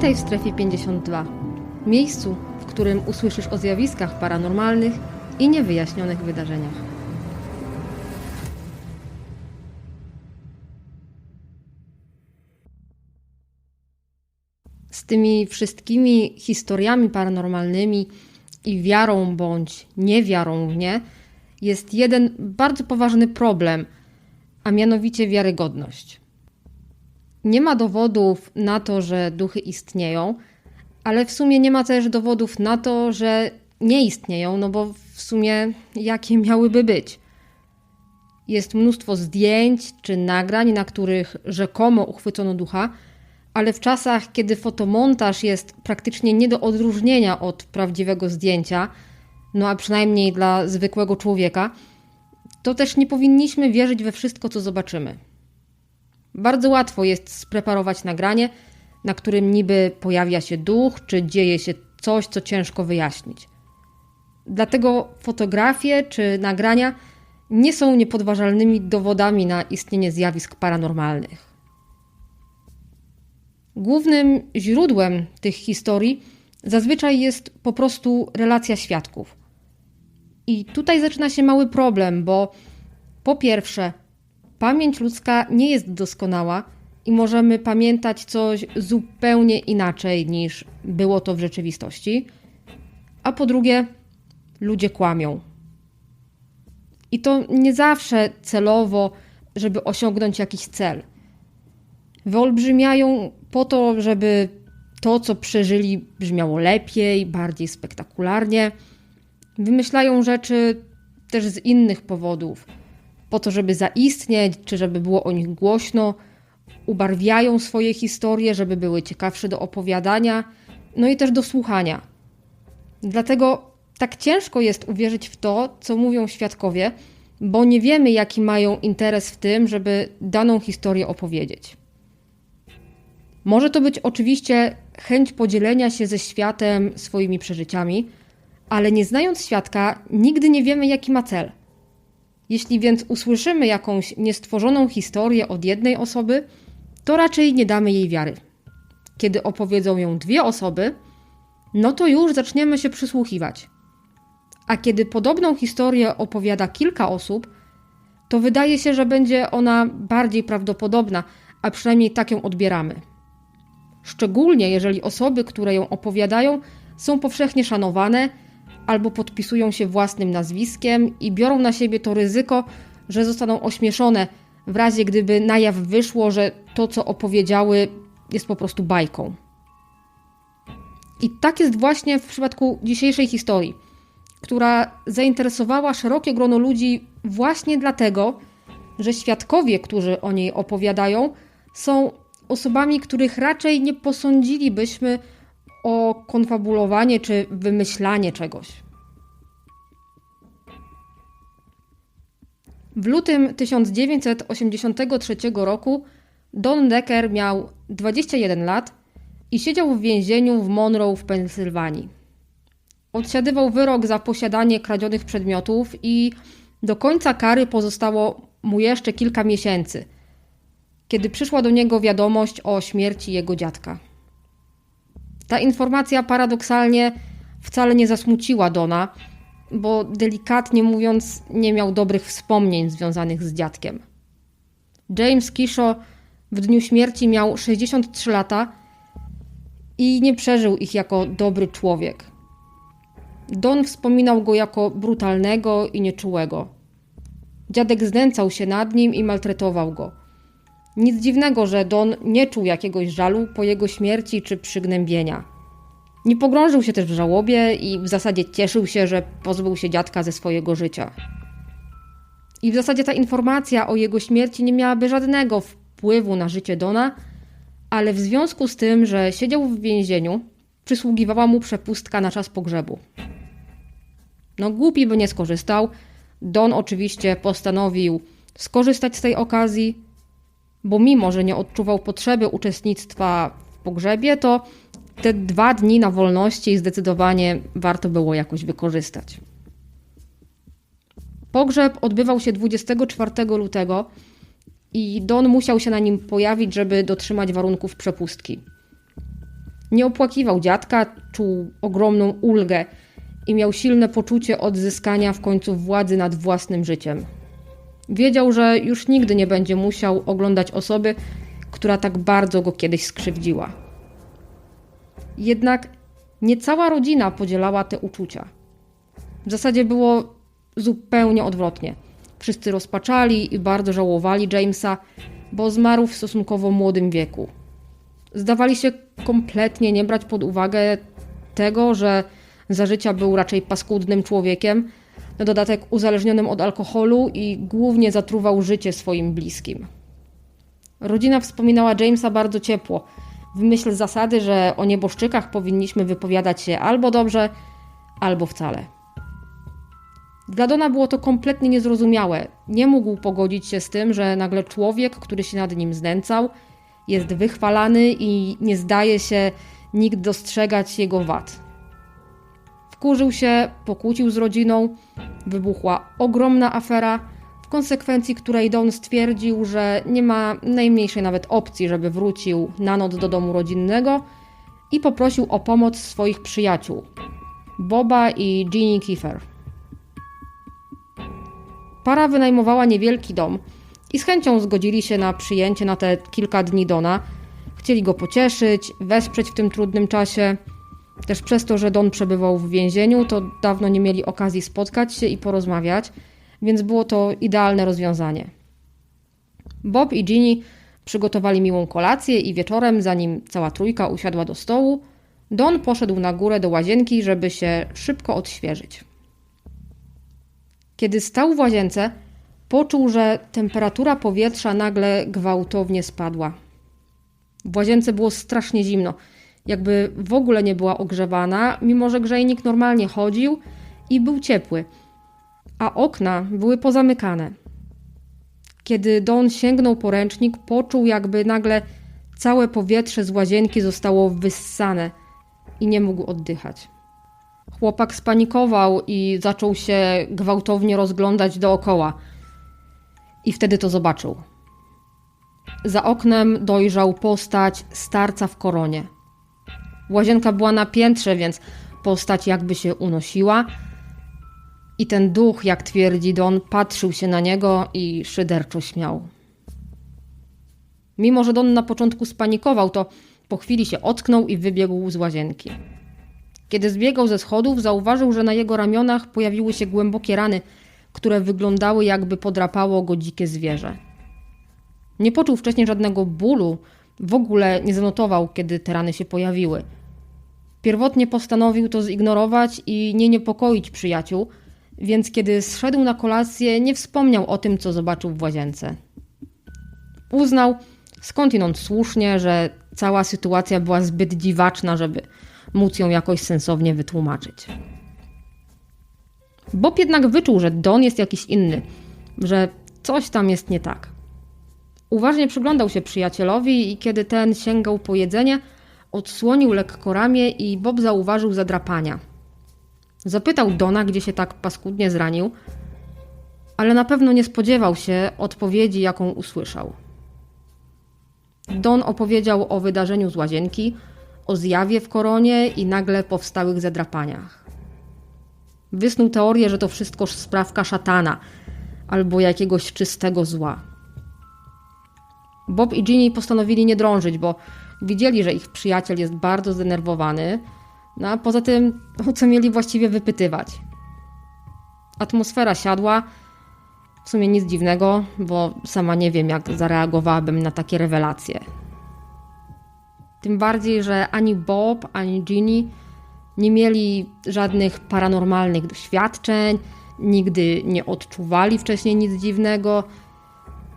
Witaj w strefie 52, miejscu, w którym usłyszysz o zjawiskach paranormalnych i niewyjaśnionych wydarzeniach. Z tymi wszystkimi historiami paranormalnymi i wiarą bądź niewiarą w nie jest jeden bardzo poważny problem, a mianowicie wiarygodność. Nie ma dowodów na to, że duchy istnieją, ale w sumie nie ma też dowodów na to, że nie istnieją, no bo w sumie jakie miałyby być? Jest mnóstwo zdjęć czy nagrań, na których rzekomo uchwycono ducha, ale w czasach, kiedy fotomontaż jest praktycznie nie do odróżnienia od prawdziwego zdjęcia, no a przynajmniej dla zwykłego człowieka, to też nie powinniśmy wierzyć we wszystko, co zobaczymy. Bardzo łatwo jest spreparować nagranie, na którym niby pojawia się duch, czy dzieje się coś, co ciężko wyjaśnić. Dlatego fotografie czy nagrania nie są niepodważalnymi dowodami na istnienie zjawisk paranormalnych. Głównym źródłem tych historii zazwyczaj jest po prostu relacja świadków. I tutaj zaczyna się mały problem, bo po pierwsze, pamięć ludzka nie jest doskonała i możemy pamiętać coś zupełnie inaczej niż było to w rzeczywistości. A po drugie, ludzie kłamią. I to nie zawsze celowo, żeby osiągnąć jakiś cel. Wyolbrzymiają po to, żeby to, co przeżyli, brzmiało lepiej, bardziej spektakularnie. Wymyślają rzeczy też z innych powodów, po to, żeby zaistnieć, czy żeby było o nich głośno. Ubarwiają swoje historie, żeby były ciekawsze do opowiadania, no i też do słuchania. Dlatego tak ciężko jest uwierzyć w to, co mówią świadkowie, bo nie wiemy, jaki mają interes w tym, żeby daną historię opowiedzieć. Może to być oczywiście chęć podzielenia się ze światem swoimi przeżyciami, ale nie znając świadka, nigdy nie wiemy, jaki ma cel. Jeśli więc usłyszymy jakąś niestworzoną historię od jednej osoby, to raczej nie damy jej wiary. Kiedy opowiedzą ją dwie osoby, no to już zaczniemy się przysłuchiwać. A kiedy podobną historię opowiada kilka osób, to wydaje się, że będzie ona bardziej prawdopodobna, a przynajmniej tak ją odbieramy. Szczególnie jeżeli osoby, które ją opowiadają, są powszechnie szanowane albo podpisują się własnym nazwiskiem i biorą na siebie to ryzyko, że zostaną ośmieszone w razie gdyby na jaw wyszło, że to, co opowiedziały, jest po prostu bajką. I tak jest właśnie w przypadku dzisiejszej historii, która zainteresowała szerokie grono ludzi właśnie dlatego, że świadkowie, którzy o niej opowiadają, są osobami, których raczej nie posądzilibyśmy o konfabulowanie czy wymyślanie czegoś. W lutym 1983 roku Don Decker miał 21 lat i siedział w więzieniu w Monroe w Pensylwanii. Odsiadywał wyrok za posiadanie kradzionych przedmiotów i do końca kary pozostało mu jeszcze kilka miesięcy, kiedy przyszła do niego wiadomość o śmierci jego dziadka. Ta informacja paradoksalnie wcale nie zasmuciła Dona, bo delikatnie mówiąc, nie miał dobrych wspomnień związanych z dziadkiem. James Kisho w dniu śmierci miał 63 lata i nie przeżył ich jako dobry człowiek. Don wspominał go jako brutalnego i nieczułego. Dziadek znęcał się nad nim i maltretował go. Nic dziwnego, że Don nie czuł jakiegoś żalu po jego śmierci czy przygnębienia. Nie pogrążył się też w żałobie i w zasadzie cieszył się, że pozbył się dziadka ze swojego życia. I w zasadzie ta informacja o jego śmierci nie miałaby żadnego wpływu na życie Dona, ale w związku z tym, że siedział w więzieniu, przysługiwała mu przepustka na czas pogrzebu. No, głupi by nie skorzystał. Don oczywiście postanowił skorzystać z tej okazji, bo mimo, że nie odczuwał potrzeby uczestnictwa w pogrzebie, to te dwa dni na wolności zdecydowanie warto było jakoś wykorzystać. Pogrzeb odbywał się 24 lutego i Don musiał się na nim pojawić, żeby dotrzymać warunków przepustki. Nie opłakiwał dziadka, czuł ogromną ulgę i miał silne poczucie odzyskania w końcu władzy nad własnym życiem. Wiedział, że już nigdy nie będzie musiał oglądać osoby, która tak bardzo go kiedyś skrzywdziła. Jednak nie cała rodzina podzielała te uczucia. W zasadzie było zupełnie odwrotnie. Wszyscy rozpaczali i bardzo żałowali Jamesa, bo zmarł w stosunkowo młodym wieku. Zdawali się kompletnie nie brać pod uwagę tego, że za życia był raczej paskudnym człowiekiem, na dodatek uzależnionym od alkoholu i głównie zatruwał życie swoim bliskim. Rodzina wspominała Jamesa bardzo ciepło, w myśl zasady, że o nieboszczykach powinniśmy wypowiadać się albo dobrze, albo wcale. Dla Dona było to kompletnie niezrozumiałe. Nie mógł pogodzić się z tym, że nagle człowiek, który się nad nim znęcał, jest wychwalany i nie zdaje się nikt dostrzegać jego wad. Wkurzył się, pokłócił z rodziną, wybuchła ogromna afera, w konsekwencji której Don stwierdził, że nie ma najmniejszej nawet opcji, żeby wrócił na noc do domu rodzinnego i poprosił o pomoc swoich przyjaciół Boba i Jeannie Kiefer. Para wynajmowała niewielki dom i z chęcią zgodzili się na przyjęcie na te kilka dni Dona. Chcieli go pocieszyć, wesprzeć w tym trudnym czasie. Też przez to, że Don przebywał w więzieniu, to dawno nie mieli okazji spotkać się i porozmawiać, więc było to idealne rozwiązanie. Bob i Ginny przygotowali miłą kolację i wieczorem, zanim cała trójka usiadła do stołu, Don poszedł na górę do łazienki, żeby się szybko odświeżyć. Kiedy stał w łazience, poczuł, że temperatura powietrza nagle gwałtownie spadła. W łazience było strasznie zimno, jakby w ogóle nie była ogrzewana, mimo że grzejnik normalnie chodził i był ciepły, a okna były pozamykane. Kiedy Don sięgnął po ręcznik, poczuł, jakby nagle całe powietrze z łazienki zostało wyssane i nie mógł oddychać. Chłopak spanikował i zaczął się gwałtownie rozglądać dookoła. I wtedy to zobaczył. Za oknem dojrzał postać starca w koronie. Łazienka była na piętrze, więc postać jakby się unosiła. I ten duch, jak twierdzi Don, patrzył się na niego i szyderczo śmiał. Mimo, że Don na początku spanikował, to po chwili się ocknął i wybiegł z łazienki. Kiedy zbiegał ze schodów, zauważył, że na jego ramionach pojawiły się głębokie rany, które wyglądały jakby podrapało go dzikie zwierzę. Nie poczuł wcześniej żadnego bólu, w ogóle nie zanotował, kiedy te rany się pojawiły. Pierwotnie postanowił to zignorować i nie niepokoić przyjaciół, więc kiedy zszedł na kolację, nie wspomniał o tym, co zobaczył w łazience. Uznał, skądinąd słusznie, że cała sytuacja była zbyt dziwaczna, żeby móc ją jakoś sensownie wytłumaczyć. Bob jednak wyczuł, że Don jest jakiś inny, że coś tam jest nie tak. Uważnie przyglądał się przyjacielowi i kiedy ten sięgał po jedzenie, odsłonił lekko ramię i Bob zauważył zadrapania. Zapytał Dona, gdzie się tak paskudnie zranił, ale na pewno nie spodziewał się odpowiedzi, jaką usłyszał. Don opowiedział o wydarzeniu z łazienki, o zjawie w koronie i nagle powstałych zadrapaniach. Wysnuł teorię, że to wszystko sprawka szatana albo jakiegoś czystego zła. Bob i Ginny postanowili nie drążyć, bo widzieli, że ich przyjaciel jest bardzo zdenerwowany, no a poza tym, o co mieli właściwie wypytywać? Atmosfera siadła. W sumie nic dziwnego, bo sama nie wiem, jak zareagowałabym na takie rewelacje. Tym bardziej, że ani Bob, ani Ginny nie mieli żadnych paranormalnych doświadczeń, nigdy nie odczuwali wcześniej nic dziwnego.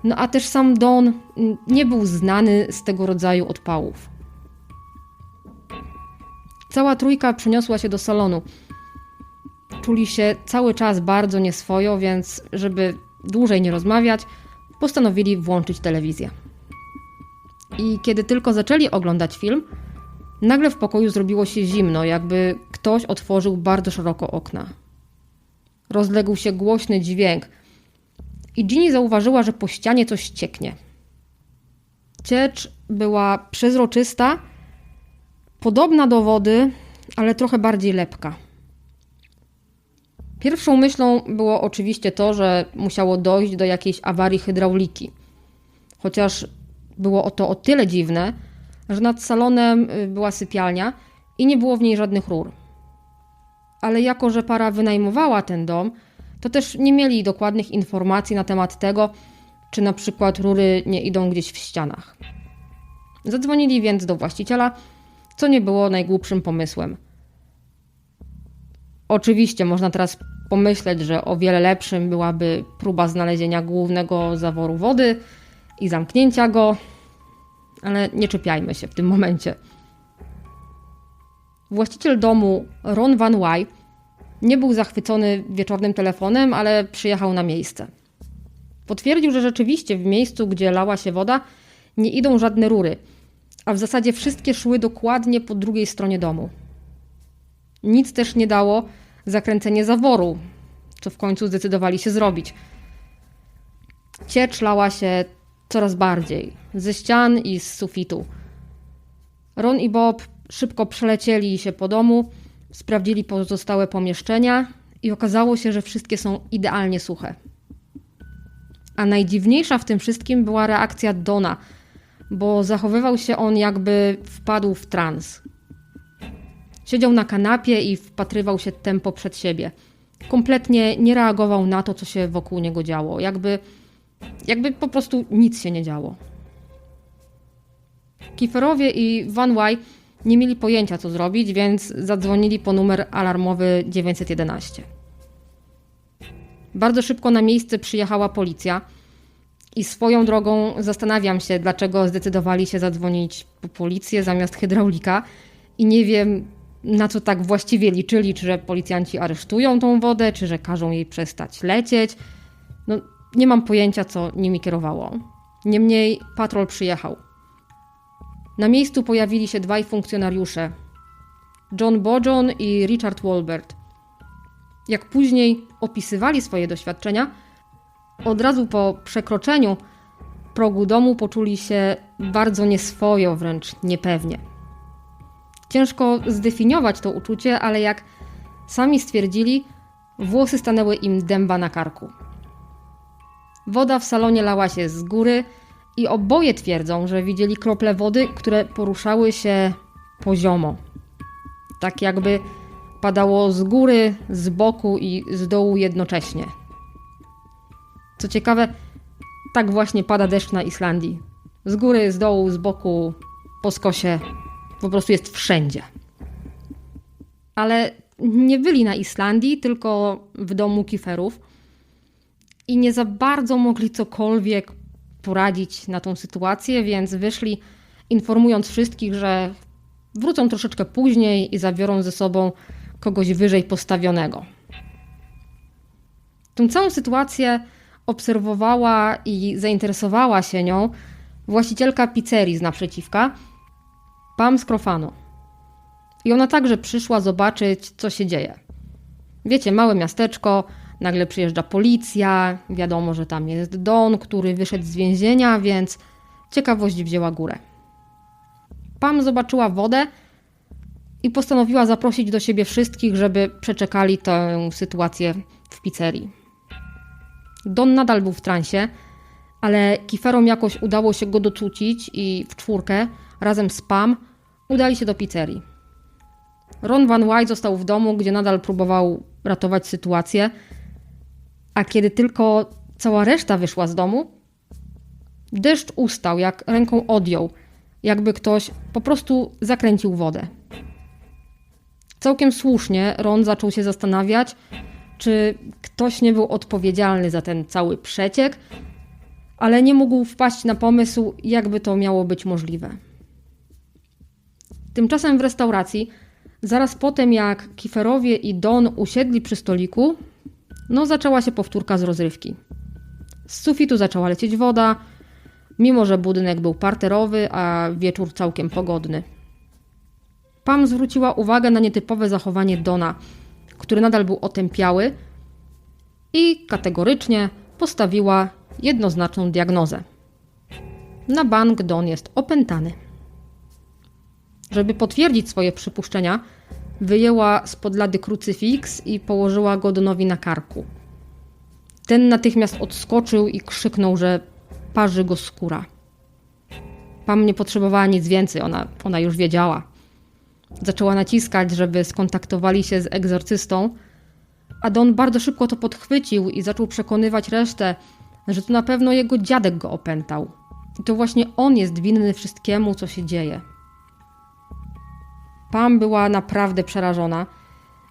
No a też sam Don nie był znany z tego rodzaju odpałów. Cała trójka przeniosła się do salonu. Czuli się cały czas bardzo nieswojo, więc żeby dłużej nie rozmawiać, postanowili włączyć telewizję. I kiedy tylko zaczęli oglądać film, nagle w pokoju zrobiło się zimno, jakby ktoś otworzył bardzo szeroko okna. Rozległ się głośny dźwięk i Ginny zauważyła, że po ścianie coś cieknie. Ciecz była przezroczysta, Podobna do wody, ale trochę bardziej lepka. Pierwszą myślą było oczywiście to, że musiało dojść do jakiejś awarii hydrauliki. Chociaż było to o tyle dziwne, że nad salonem y, była sypialnia i nie było w niej żadnych rur. Ale jako, że para wynajmowała ten dom, to też nie mieli dokładnych informacji na temat tego, czy na przykład rury nie idą gdzieś w ścianach. Zadzwonili więc do właściciela, co nie było najgłupszym pomysłem. Oczywiście można teraz pomyśleć, że o wiele lepszym byłaby próba znalezienia głównego zaworu wody i zamknięcia go, ale nie czepiajmy się w tym momencie. Właściciel domu, Ron Van Wy, nie był zachwycony wieczornym telefonem, ale przyjechał na miejsce. Potwierdził, że rzeczywiście w miejscu, gdzie lała się woda, nie idą żadne rury, a w zasadzie wszystkie szły dokładnie po drugiej stronie domu. Nic też nie dało zakręcenie zaworu, co w końcu zdecydowali się zrobić. Ciecz lała się coraz bardziej ze ścian i z sufitu. Ron i Bob szybko przelecieli się po domu, sprawdzili pozostałe pomieszczenia i okazało się, że wszystkie są idealnie suche. A najdziwniejsza w tym wszystkim była reakcja Dona, bo zachowywał się on jakby wpadł w trans. Siedział na kanapie i wpatrywał się tempo przed siebie. Kompletnie nie reagował na to, co się wokół niego działo. Jakby, jakby po prostu nic się nie działo. Kieferowie i Van Wy nie mieli pojęcia, co zrobić, więc zadzwonili po numer alarmowy 911. Bardzo szybko na miejsce przyjechała policja i swoją drogą zastanawiam się, dlaczego zdecydowali się zadzwonić po policję zamiast hydraulika i nie wiem, na co tak właściwie liczyli, czy że policjanci aresztują tą wodę, czy że każą jej przestać lecieć. No, nie mam pojęcia, co nimi kierowało. Niemniej patrol przyjechał. Na miejscu pojawili się dwaj funkcjonariusze: John Bojon i Richard Walbert. Jak później opisywali swoje doświadczenia, od razu po przekroczeniu progu domu poczuli się bardzo nieswojo, wręcz niepewnie. Ciężko zdefiniować to uczucie, ale jak sami stwierdzili, włosy stanęły im dęba na karku. Woda w salonie lała się z góry i oboje twierdzą, że widzieli krople wody, które poruszały się poziomo. Tak jakby padało z góry, z boku i z dołu jednocześnie. Co ciekawe, tak właśnie pada deszcz na Islandii. Z góry, z dołu, z boku, po skosie, po prostu jest wszędzie. Ale nie byli na Islandii, tylko w domu kiferów i nie za bardzo mogli cokolwiek poradzić na tą sytuację, więc wyszli informując wszystkich, że wrócą troszeczkę później i zabiorą ze sobą kogoś wyżej postawionego. Tę całą sytuację obserwowała i zainteresowała się nią właścicielka pizzerii z naprzeciwka, Pam Skrofano. I ona także przyszła zobaczyć, co się dzieje. Wiecie, małe miasteczko, nagle przyjeżdża policja, wiadomo, że tam jest Don, który wyszedł z więzienia, więc ciekawość wzięła górę. Pam zobaczyła wodę i postanowiła zaprosić do siebie wszystkich, żeby przeczekali tę sytuację w pizzerii. Don nadal był w transie, ale Kiferom jakoś udało się go docucić i w czwórkę, razem z Pam, udali się do pizzerii. Ron Van White został w domu, gdzie nadal próbował ratować sytuację, a kiedy tylko cała reszta wyszła z domu, deszcz ustał, jak ręką odjął, jakby ktoś po prostu zakręcił wodę. Całkiem słusznie Ron zaczął się zastanawiać, czy ktoś nie był odpowiedzialny za ten cały przeciek, ale nie mógł wpaść na pomysł, jakby to miało być możliwe. Tymczasem w restauracji, zaraz po tym jak Kiferowie i Don usiedli przy stoliku, no zaczęła się powtórka z rozrywki. Z sufitu zaczęła lecieć woda, mimo że budynek był parterowy, a wieczór całkiem pogodny. Pam zwróciła uwagę na nietypowe zachowanie Dona, który nadal był otępiały i kategorycznie postawiła jednoznaczną diagnozę. Na bank Don jest opętany. Żeby potwierdzić swoje przypuszczenia, wyjęła spod lady krucyfiks i położyła go Donowi na karku. Ten natychmiast odskoczył i krzyknął, że parzy go skóra. Pam nie potrzebowała nic więcej, ona, ona już wiedziała. Zaczęła naciskać, żeby skontaktowali się z egzorcystą, a Don bardzo szybko to podchwycił i zaczął przekonywać resztę, że to na pewno jego dziadek go opętał. I to właśnie on jest winny wszystkiemu, co się dzieje. Pam była naprawdę przerażona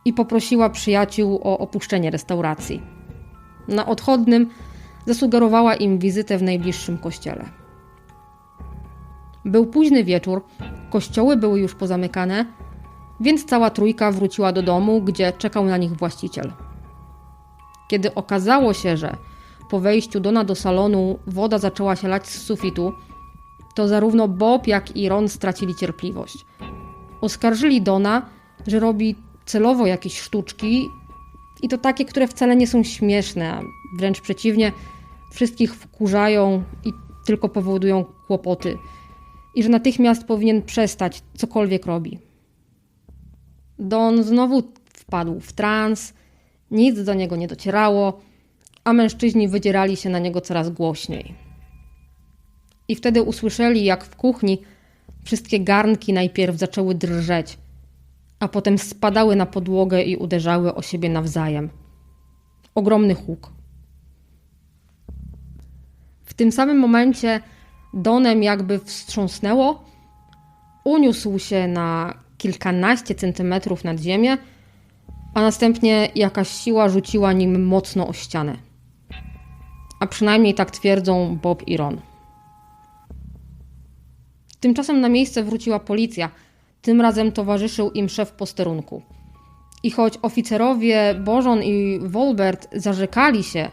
i poprosiła przyjaciół o opuszczenie restauracji. Na odchodnym zasugerowała im wizytę w najbliższym kościele. Był późny wieczór, kościoły były już pozamykane, więc cała trójka wróciła do domu, gdzie czekał na nich właściciel. Kiedy okazało się, że po wejściu Dona do salonu woda zaczęła się lać z sufitu, to zarówno Bob, jak i Ron stracili cierpliwość. Oskarżyli Dona, że robi celowo jakieś sztuczki i to takie, które wcale nie są śmieszne, a wręcz przeciwnie, wszystkich wkurzają i tylko powodują kłopoty. I że natychmiast powinien przestać cokolwiek robi. Don znowu wpadł w trans, nic do niego nie docierało, a mężczyźni wydzierali się na niego coraz głośniej. I wtedy usłyszeli, jak w kuchni wszystkie garnki najpierw zaczęły drżeć, a potem spadały na podłogę i uderzały o siebie nawzajem. Ogromny huk. W tym samym momencie Donem jakby wstrząsnęło, uniósł się na kilkanaście centymetrów nad ziemię, a następnie jakaś siła rzuciła nim mocno o ścianę. A przynajmniej tak twierdzą Bob i Ron. Tymczasem na miejsce wróciła policja. Tym razem towarzyszył im szef posterunku. I choć oficerowie Bożon i Wolbert zarzekali się,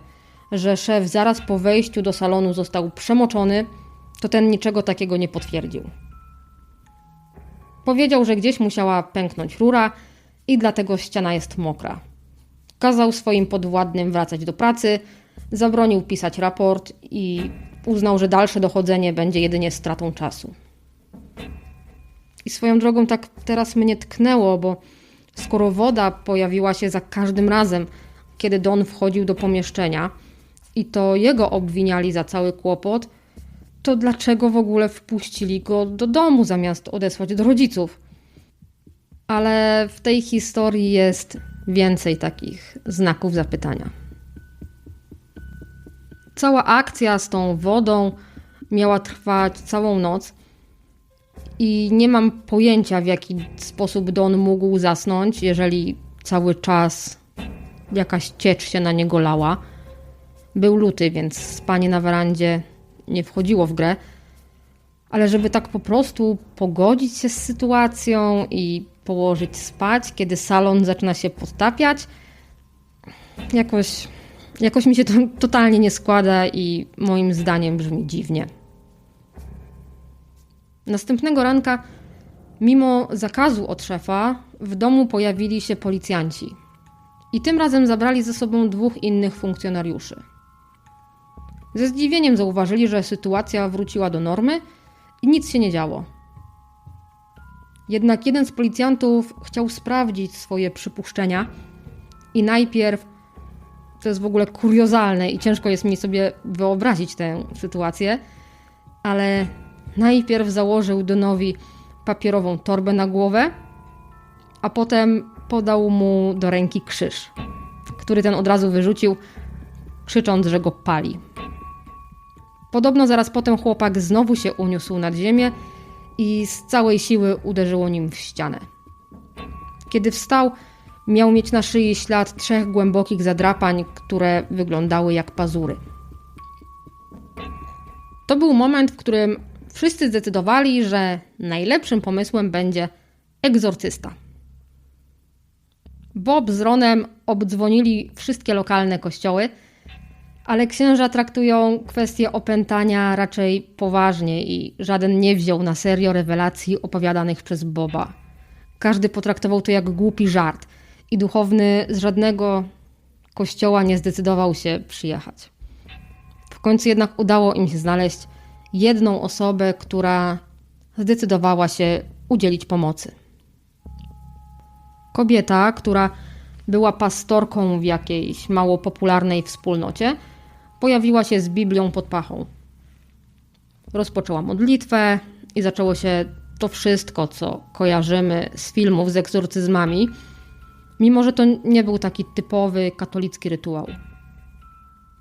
że szef zaraz po wejściu do salonu został przemoczony, to ten niczego takiego nie potwierdził. Powiedział, że gdzieś musiała pęknąć rura i dlatego ściana jest mokra. Kazał swoim podwładnym wracać do pracy, zabronił pisać raport i uznał, że dalsze dochodzenie będzie jedynie stratą czasu. I swoją drogą tak teraz mnie tknęło, bo skoro woda pojawiła się za każdym razem, kiedy Don wchodził do pomieszczenia i to jego obwiniali za cały kłopot, to dlaczego w ogóle wpuścili go do domu zamiast odesłać do rodziców? Ale w tej historii jest więcej takich znaków zapytania. Cała akcja z tą wodą miała trwać całą noc i nie mam pojęcia, w jaki sposób Don mógł zasnąć, jeżeli cały czas jakaś ciecz się na niego lała. Był luty, więc spanie na werandzie nie wchodziło w grę, ale żeby tak po prostu pogodzić się z sytuacją i położyć spać, kiedy salon zaczyna się podtapiać, jakoś, jakoś mi się to totalnie nie składa i moim zdaniem brzmi dziwnie. Następnego ranka, mimo zakazu od szefa, w domu pojawili się policjanci. I tym razem zabrali ze sobą dwóch innych funkcjonariuszy. Ze zdziwieniem zauważyli, że sytuacja wróciła do normy i nic się nie działo. Jednak jeden z policjantów chciał sprawdzić swoje przypuszczenia i najpierw, to jest w ogóle kuriozalne i ciężko jest mi sobie wyobrazić tę sytuację, ale najpierw założył Donowi papierową torbę na głowę, a potem podał mu do ręki krzyż, który ten od razu wyrzucił, krzycząc, że go pali. Podobno zaraz potem chłopak znowu się uniósł nad ziemię i z całej siły uderzyło nim w ścianę. Kiedy wstał, miał mieć na szyi ślad trzech głębokich zadrapań, które wyglądały jak pazury. To był moment, w którym wszyscy zdecydowali, że najlepszym pomysłem będzie egzorcysta. Bob z Ronem obdzwonili wszystkie lokalne kościoły – ale księża traktują kwestię opętania raczej poważnie i żaden nie wziął na serio rewelacji opowiadanych przez Boba. Każdy potraktował to jak głupi żart i duchowny z żadnego kościoła nie zdecydował się przyjechać. W końcu jednak udało im się znaleźć jedną osobę, która zdecydowała się udzielić pomocy. Kobieta, która była pastorką w jakiejś mało popularnej wspólnocie, pojawiła się z Biblią pod pachą. Rozpoczęła modlitwę i zaczęło się to wszystko, co kojarzymy z filmów z egzorcyzmami, mimo że to nie był taki typowy katolicki rytuał.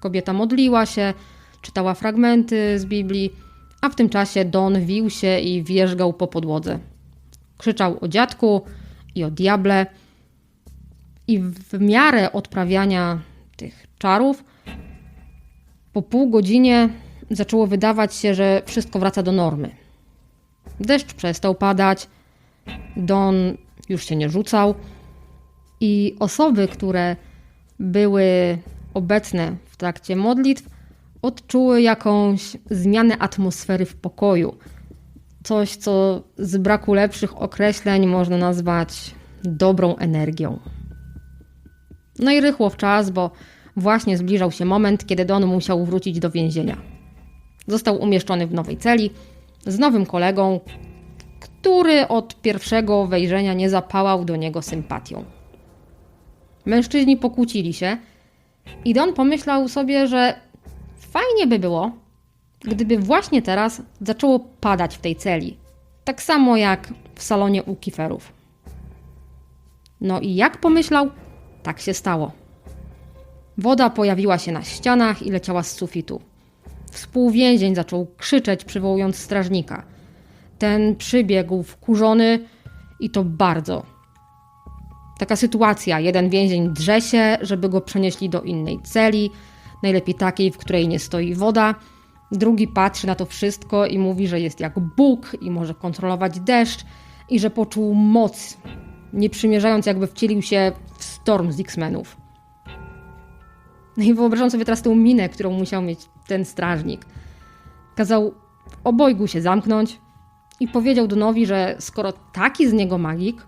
Kobieta modliła się, czytała fragmenty z Biblii, a w tym czasie Don wił się i wierzgał po podłodze. Krzyczał o dziadku i o diable. I w miarę odprawiania tych czarów, po pół godzinie zaczęło wydawać się, że wszystko wraca do normy. Deszcz przestał padać, Don już się nie rzucał i osoby, które były obecne w trakcie modlitw, odczuły jakąś zmianę atmosfery w pokoju. Coś, co z braku lepszych określeń można nazwać dobrą energią. No i rychło w czas, bo właśnie zbliżał się moment, kiedy Don musiał wrócić do więzienia. Został umieszczony w nowej celi z nowym kolegą, który od pierwszego wejrzenia nie zapałał do niego sympatią. Mężczyźni pokłócili się i Don pomyślał sobie, że fajnie by było, gdyby właśnie teraz zaczęło padać w tej celi. Tak samo jak w salonie u kiferów. No i jak pomyślał, tak się stało. Woda pojawiła się na ścianach i leciała z sufitu. Współwięzień zaczął krzyczeć, przywołując strażnika. Ten przybiegł wkurzony i to bardzo. Taka sytuacja. Jeden więzień drze się, żeby go przenieśli do innej celi, najlepiej takiej, w której nie stoi woda. Drugi patrzy na to wszystko i mówi, że jest jak Bóg i może kontrolować deszcz i że poczuł moc, nie przymierzając jakby wcielił się w Storm z X-Menów. No i wyobrażam sobie teraz tą minę, którą musiał mieć ten strażnik. Kazał obojgu się zamknąć i powiedział Donowi, że skoro taki z niego magik,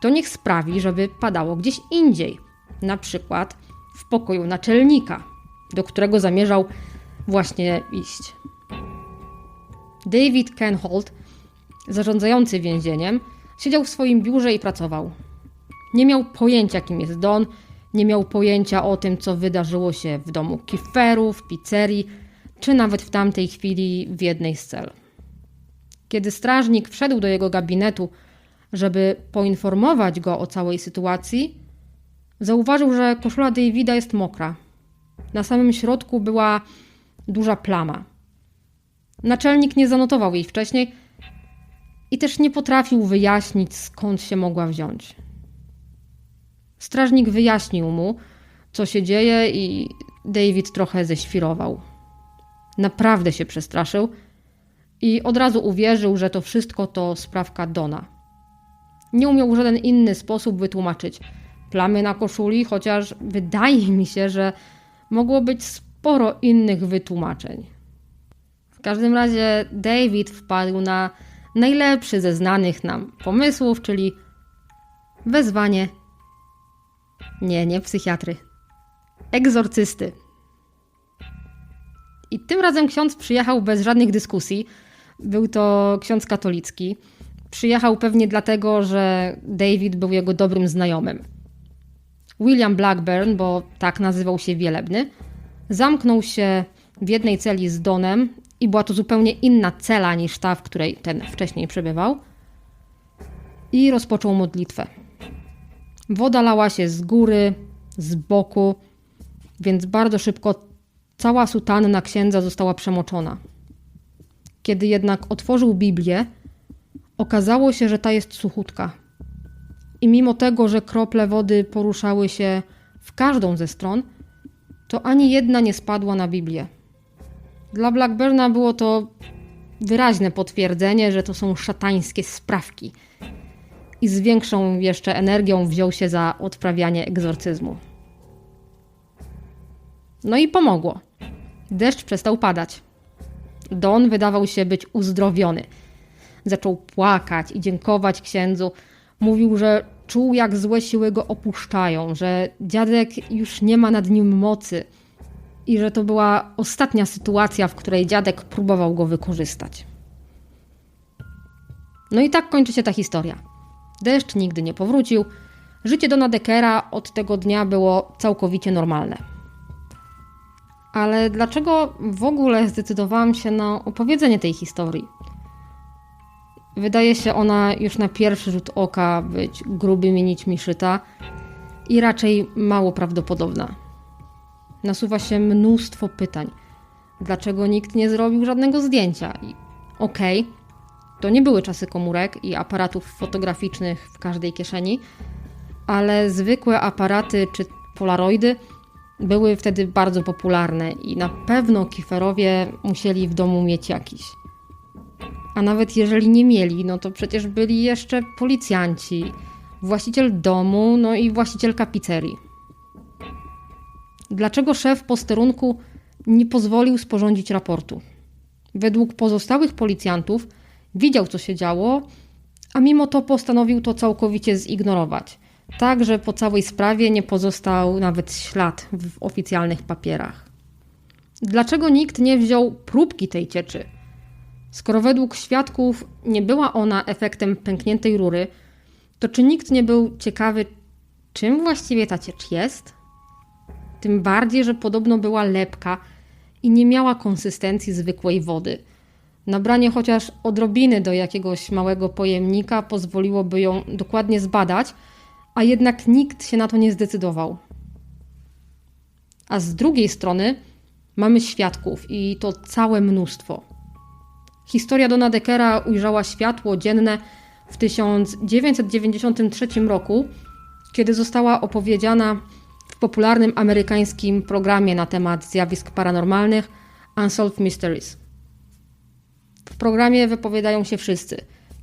to niech sprawi, żeby padało gdzieś indziej, na przykład w pokoju naczelnika, do którego zamierzał właśnie iść. David Kenholt, zarządzający więzieniem, siedział w swoim biurze i pracował. Nie miał pojęcia, kim jest Don, nie miał pojęcia o tym, co wydarzyło się w domu Kifferów, pizzerii, czy nawet w tamtej chwili w jednej z cel. Kiedy strażnik wszedł do jego gabinetu, żeby poinformować go o całej sytuacji, zauważył, że koszula Davida jest mokra. Na samym środku była duża plama. Naczelnik nie zanotował jej wcześniej i też nie potrafił wyjaśnić, skąd się mogła wziąć. Strażnik wyjaśnił mu, co się dzieje, i David trochę ześwirował. Naprawdę się przestraszył i od razu uwierzył, że to wszystko to sprawka Dona. Nie umiał w żaden inny sposób wytłumaczyć plamy na koszuli, chociaż wydaje mi się, że mogło być sporo innych wytłumaczeń. W każdym razie David wpadł na najlepszy ze znanych nam pomysłów, czyli wezwanie nie, nie psychiatry. Egzorcysty. I tym razem ksiądz przyjechał bez żadnych dyskusji. Był to ksiądz katolicki. Przyjechał pewnie dlatego, że David był jego dobrym znajomym. William Blackburn, bo tak nazywał się wielebny, zamknął się w jednej celi z Donem i była to zupełnie inna cela niż ta, w której ten wcześniej przebywał. I rozpoczął modlitwę. Woda lała się z góry, z boku, więc bardzo szybko cała sutanna księdza została przemoczona. Kiedy jednak otworzył Biblię, okazało się, że ta jest suchutka. I mimo tego, że krople wody poruszały się w każdą ze stron, to ani jedna nie spadła na Biblię. Dla Blackburna było to wyraźne potwierdzenie, że to są szatańskie sprawki – i z większą jeszcze energią wziął się za odprawianie egzorcyzmu. No i pomogło. Deszcz przestał padać. Don wydawał się być uzdrowiony. Zaczął płakać i dziękować księdzu. Mówił, że czuł, jak złe siły go opuszczają, że dziadek już nie ma nad nim mocy i że to była ostatnia sytuacja, w której dziadek próbował go wykorzystać. No i tak kończy się ta historia. Deszcz nigdy nie powrócił. Życie Dona Deckera od tego dnia było całkowicie normalne. Ale dlaczego w ogóle zdecydowałam się na opowiedzenie tej historii? Wydaje się ona już na pierwszy rzut oka być grubymi nićmi szyta i raczej mało prawdopodobna. Nasuwa się mnóstwo pytań. Dlaczego nikt nie zrobił żadnego zdjęcia? Okej, okay, to nie były czasy komórek i aparatów fotograficznych w każdej kieszeni, ale zwykłe aparaty czy polaroidy były wtedy bardzo popularne i na pewno kiferowie musieli w domu mieć jakiś. A nawet jeżeli nie mieli, no to przecież byli jeszcze policjanci, właściciel domu, no i właścicielka pizzerii. Dlaczego szef posterunku nie pozwolił sporządzić raportu? Według pozostałych policjantów widział, co się działo, a mimo to postanowił to całkowicie zignorować. Tak, że po całej sprawie nie pozostał nawet ślad w oficjalnych papierach. Dlaczego nikt nie wziął próbki tej cieczy? Skoro według świadków nie była ona efektem pękniętej rury, to czy nikt nie był ciekawy, czym właściwie ta ciecz jest? Tym bardziej, że podobno była lepka i nie miała konsystencji zwykłej wody. Nabranie chociaż odrobiny do jakiegoś małego pojemnika pozwoliłoby ją dokładnie zbadać, a jednak nikt się na to nie zdecydował. A z drugiej strony mamy świadków i to całe mnóstwo. Historia Dona Deckera ujrzała światło dzienne w 1993 roku, kiedy została opowiedziana w popularnym amerykańskim programie na temat zjawisk paranormalnych Unsolved Mysteries. W programie wypowiadają się wszyscy: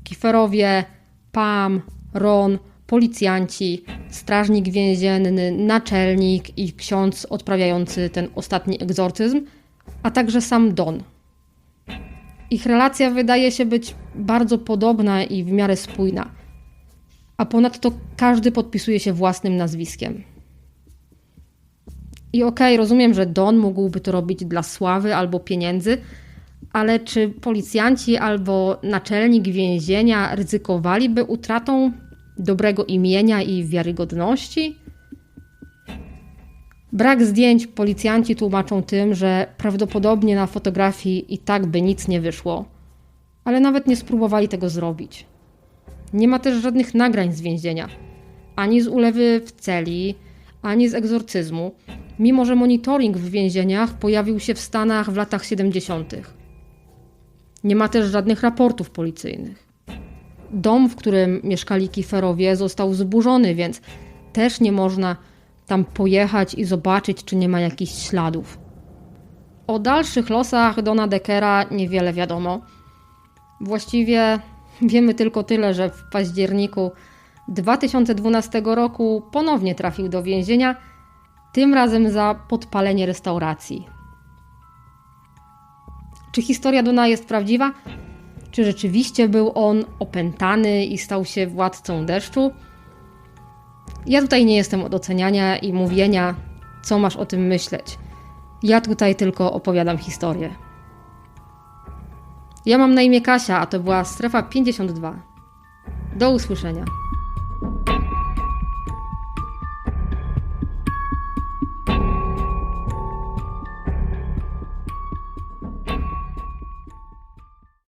Kiferowie, Pam, Ron, policjanci, strażnik więzienny, naczelnik i ksiądz odprawiający ten ostatni egzorcyzm, a także sam Don. Ich relacja wydaje się być bardzo podobna i w miarę spójna. A ponadto każdy podpisuje się własnym nazwiskiem. I okej, okay, rozumiem, że Don mógłby to robić dla sławy albo pieniędzy, ale czy policjanci albo naczelnik więzienia ryzykowaliby utratą dobrego imienia i wiarygodności? Brak zdjęć policjanci tłumaczą tym, że prawdopodobnie na fotografii i tak by nic nie wyszło, ale nawet nie spróbowali tego zrobić. Nie ma też żadnych nagrań z więzienia, ani z ulewy w celi, ani z egzorcyzmu, mimo że monitoring w więzieniach pojawił się w Stanach w latach 70. Nie ma też żadnych raportów policyjnych. Dom, w którym mieszkali kiferowie, został zburzony, więc też nie można tam pojechać i zobaczyć, czy nie ma jakichś śladów. O dalszych losach Dona Deckera niewiele wiadomo. Właściwie wiemy tylko tyle, że w październiku 2012 roku ponownie trafił do więzienia, tym razem za podpalenie restauracji. Czy historia Dona jest prawdziwa? Czy rzeczywiście był on opętany i stał się władcą deszczu? Ja tutaj nie jestem od oceniania i mówienia, co masz o tym myśleć. Ja tutaj tylko opowiadam historię. Ja mam na imię Kasia, a to była Strefa 52. Do usłyszenia.